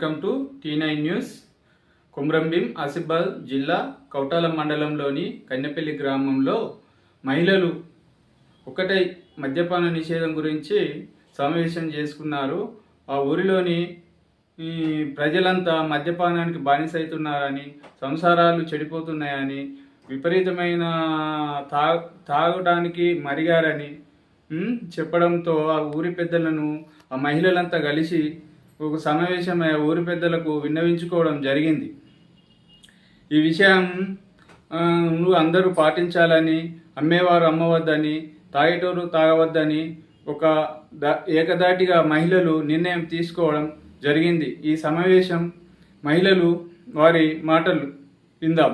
Welcome to T nine news. Kumram Bheem Asifabad జిల్లా కౌటాలం మండలంలోని కన్నెపల్లి గ్రామంలో మహిళలు ఒకటై మద్యపాన నిషేధం గురించి సమావేశం చేసుకున్నారు. ఆ ఊరిలోని ఈ ప్రజలంతా మద్యపానానికి బానిసైతున్నారని సంసారాలు చెడిపోతున్నాయని విపరీతమైన తా తాగడానికి మరిగారని చెప్పడంతో ఆ ఊరి పెద్దలను ఆ మహిళలంతా కలిసి ఒక సమావేశమై ఆ ఊరి పెద్దలకు విన్నవించుకోవడం జరిగింది ఈ విషయం ఆ, నువ్వు అందరూ పాటించాలని అమ్మేవారు అమ్మవద్దని తాగేటోరు తాగవద్దని ఒక ద ఏకదాటిగా మహిళలు నిర్ణయం తీసుకోవడం జరిగింది ఈ సమావేశం మహిళలు వారి మాటలు విందాం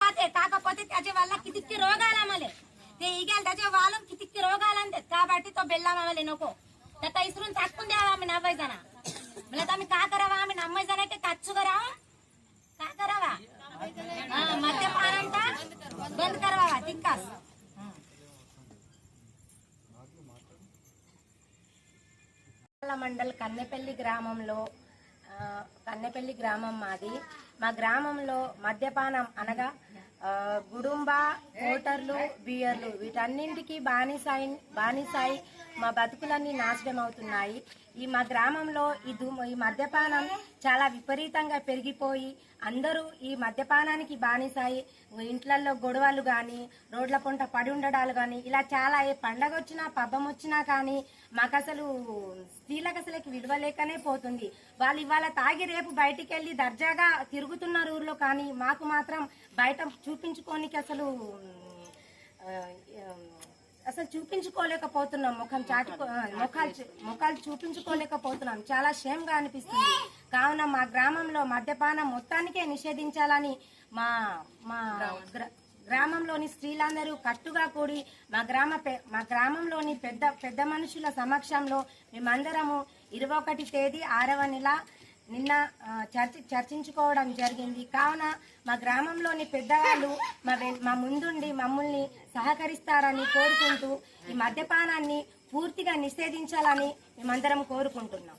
ते కాకపోతే त्याचे వాళ్ళ किती रोगाला आम्हाला ते इगेल त्याच्या वालून किती रोगाला आणतात కాబట్టి तो बेल्ला आम्हाला नको त्याचा इसरून टाकून द्यावा आम्ही नव्वद जण ఆమె కాకరవా ఆమె నమ్మేసానంటే కచ్చుగరా కాకరవా? మద్యపానంట బంద్ కరవా తింకాస్ మండల్ కన్నెపల్లి గ్రామంలో కన్నెపల్లి గ్రామం మాది. మా గ్రామంలో మద్యపానం అనగా గుడుంబ మోటార్లు బియర్లు వీటన్నింటికి బానిసాయి బానిసాయి మా బతుకులన్నీ నాశనం అవుతున్నాయి ఈ మా గ్రామంలో ఈ ఈ మద్యపానం చాలా విపరీతంగా పెరిగిపోయి అందరూ ఈ మద్యపానానికి బానిసాయి ఇంట్లల్లో గొడవలు కానీ రోడ్ల పొంట పడి ఉండడాలు కానీ ఇలా చాలా ఏ పండగ వచ్చినా పబ్బం వచ్చినా కానీ మాకు అసలు స్త్రీలకు అసలుకి విలువలేకనే పోతుంది. వాళ్ళు ఇవాళ తాగి రేపు బయటికి వెళ్ళి దర్జాగా తిరుగుతున్నారు ఊర్లో కానీ మాకు మాత్రం బయట చూపించుకోనికి అసలు అసలు చూపించుకోలేకపోతున్నాం. ముఖం చాటుకో ముఖాలు చూ- ముఖాలు చూపించుకోలేకపోతున్నాం. చాలా షేమ్గా అనిపిస్తుంది. కావున మా గ్రామంలో మద్యపానం మొత్తానికే నిషేధించాలని మా మా గ్రామంలోని స్త్రీలందరూ కట్టుగా కూడి మా గ్రామ మా గ్రామంలోని పెద్ద పెద్ద మనుషుల సమక్షంలో మేమందరము ఇరవై ఒకటి తేదీ ఆరవ నెల నిన్న చర్చి చర్చించుకోవడం జరిగింది. కావున మా గ్రామంలోని పెద్దవాళ్ళు మా మా ముందుండి మమ్మల్ని సహకరిస్తారని కోరుకుంటూ ఈ మద్యపానాన్ని పూర్తిగా నిషేధించాలని మేమందరం కోరుకుంటున్నాం.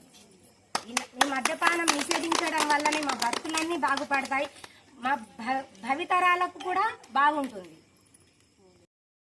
ఈ- ఈ మద్యపానం నిషేధించడం వల్లనే మా బతుకులన్నీ బాగుపడతాయి. మా భవితరాలకు కూడా బాగుంటుంది.